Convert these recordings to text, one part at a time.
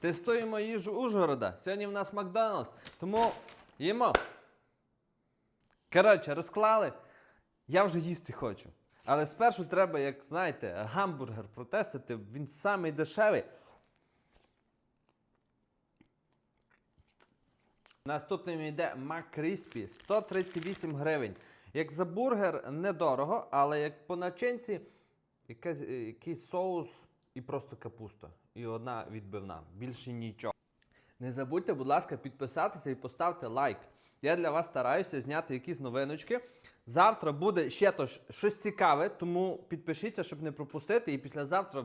Тестуємо їжу Ужгорода. Сьогодні в нас Макдональдс. Тому їмо. Коротше, розклали. Я вже їсти хочу. Але спершу треба, як знаєте, гамбургер протестити. Він самий дешевий. Наступним йде McCrispy 138 гривень. Як за бургер недорого, але як по начинці якийсь соус і просто капуста. І одна відбивна. Більше нічого. Не забудьте, будь ласка, підписатися і поставте лайк. Я для вас стараюся зняти якісь новиночки. Завтра буде ще то щось цікаве, тому підпишіться, щоб не пропустити. І післязавтра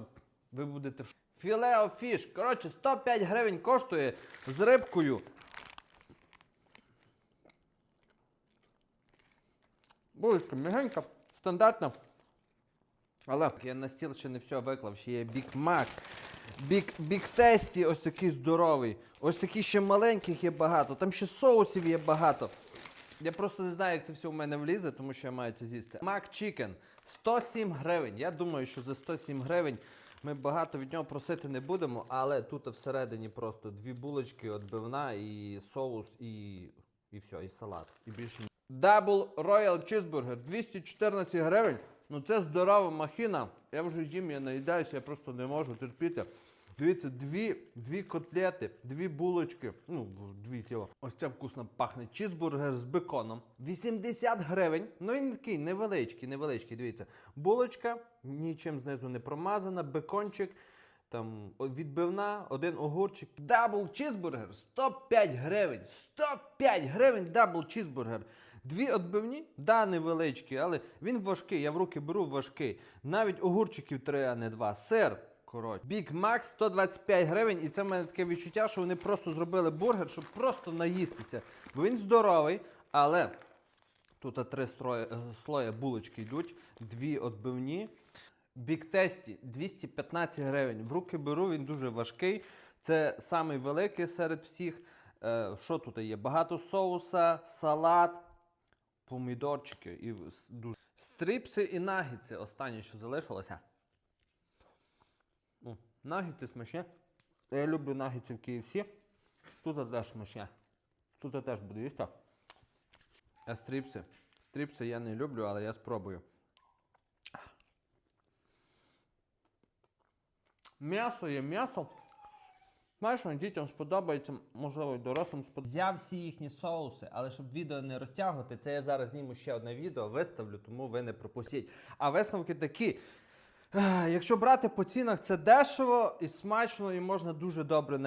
ви будете. в Філео фіш. Коротше, 105 гривень коштує з рибкою. Булочка мігенька, стандартна. Але я на стіл ще не все виклав, ще є Бік Мак. Бік, бік тесті, ось такий здоровий. Ось такі ще маленьких є багато. Там ще соусів є багато. Я просто не знаю, як це все в мене влізе, тому що я маю це з'їсти. Мак Чікен 107 гривень. Я думаю, що за 107 гривень ми багато від нього просити не будемо, але тут всередині просто дві булочки, отбивна і соус, і, і все, і салат. І більше. Double Royal Cheeseburger 214 гривень. Ну це здорова махіна. Я вже їм, я наїдаюся, я просто не можу терпіти. Дивіться, дві, дві котлети, дві булочки. Ну, дві тіло. Ось це вкусно пахне. Чізбургер з беконом. 80 гривень. Ну він такий невеличкий, невеличкий. Дивіться. Булочка, нічим знизу не промазана, бекончик. Там відбивна, один огурчик. Дабл чізбургер 105 гривень. 105 гривень дабл чізбургер. Дві відбивні, да, невеличкі, але він важкий. Я в руки беру важкий. Навіть огурчиків три, а не два. Сир. Коротше. Big Mac 125 гривень, і це в мене таке відчуття, що вони просто зробили бургер, щоб просто наїстися. Бо він здоровий, але тут три е, слоя булочки йдуть, дві відбивні. Big Tasty 215 гривень. В руки беру, він дуже важкий. Це самий великий серед всіх. Е, що тут є? Багато соуса, салат, помідорчики і дуже. Стріпси і нагіці. Останнє, що залишилося. Нагіці смачні. Я люблю нагіці в KFC. Тут теж смачні. Тут теж буду їсти. А стріпси. Стріпси я не люблю, але я спробую. М'ясо є м'ясо. Смачно, дітям сподобається, можливо, і дорослим сподобається. Взяв всі їхні соуси, але щоб відео не розтягувати, це я зараз зніму ще одне відео, виставлю, тому ви не пропустіть. А висновки такі. Якщо брати по цінах, це дешево і смачно, і можна дуже добре